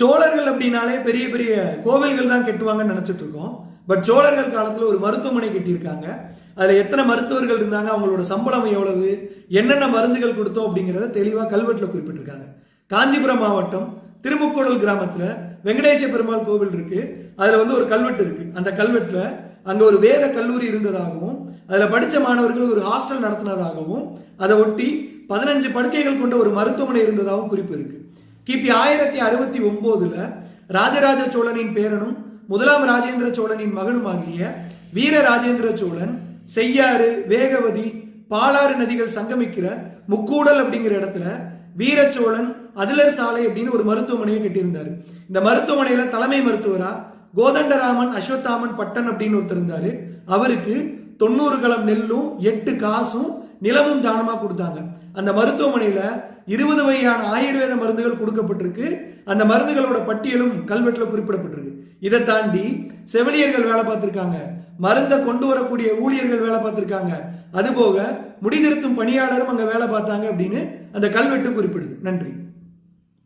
சோழர்கள் அப்படின்னாலே பெரிய பெரிய கோவில்கள் தான் கட்டுவாங்கன்னு நினச்சிட்டு இருக்கோம். பட் சோழர்கள் காலத்தில் ஒரு மருத்துவமனை கட்டியிருக்காங்க. அதில் எத்தனை மருத்துவர்கள் இருந்தாங்க அவங்களோட சம்பளம் எவ்வளவு என்னென்ன மருந்துகள் கொடுத்தோம் அப்படிங்கிறத தெளிவாக கல்வெட்டில் குறிப்பிட்டிருக்காங்க. காஞ்சிபுரம் மாவட்டம் திருமுக்கோடல் கிராமத்தில் வெங்கடேச பெருமாள் கோவில் இருக்கு. அதில் வந்து ஒரு கல்வெட்டு இருக்கு. அந்த கல்வெட்டில் அங்கே ஒரு வேத கல்லூரி இருந்ததாகவும் அதில் படித்த மாணவர்கள் ஒரு ஹாஸ்டல் நடத்தினதாகவும் அதை ஒட்டி பதினஞ்சு படுக்கைகள் கொண்ட ஒரு மருத்துவமனை இருந்ததாகவும் குறிப்பு இருக்குது கிபி ஆயிரத்தி அறுபத்தி ஒன்பதுல ராஜராஜ சோழனின் பேரனும் முதலாம் ராஜேந்திர சோழனின் மகனுமாகிய வீர ராஜேந்திர சோழன் செய்யாறு வேகவதி பாலாறு நதிகள் சங்கமிக்கிற முக்கூடல் அப்படிங்கிற இடத்துல வீரச்சோழன் அதிலர் சாலை அப்படின்னு ஒரு மருத்துவமனையை கட்டியிருந்தாரு. இந்த மருத்துவமனையில தலைமை மருத்துவரா கோதண்டராமன் அஸ்வத்தாமன் பட்டன் அப்படின்னு ஒருத்தர் இருந்தாரு. அவருக்கு தொண்ணூறு களம் நெல்லும் எட்டு காசும் நிலமும் தானமாக கொடுத்தாங்க. அந்த மருத்துவமனையில் இருபது வகையான ஆயுர்வேத மருந்துகள் கொடுக்கப்பட்டிருக்கு. அந்த மருந்துகளோட பட்டியலும் கல்வெட்டில் குறிப்பிடப்பட்டிருக்கு. இதை தாண்டி செவிலியர்கள் வேலை பார்த்துருக்காங்க. மருந்தை கொண்டு வரக்கூடிய ஊழியர்கள் வேலை பார்த்துருக்காங்க. அதுபோக முடிதிருத்தும் பணியாளரும் அங்கே வேலை பார்த்தாங்க அப்படின்னு அந்த கல்வெட்டு குறிப்பிடுது. நன்றி.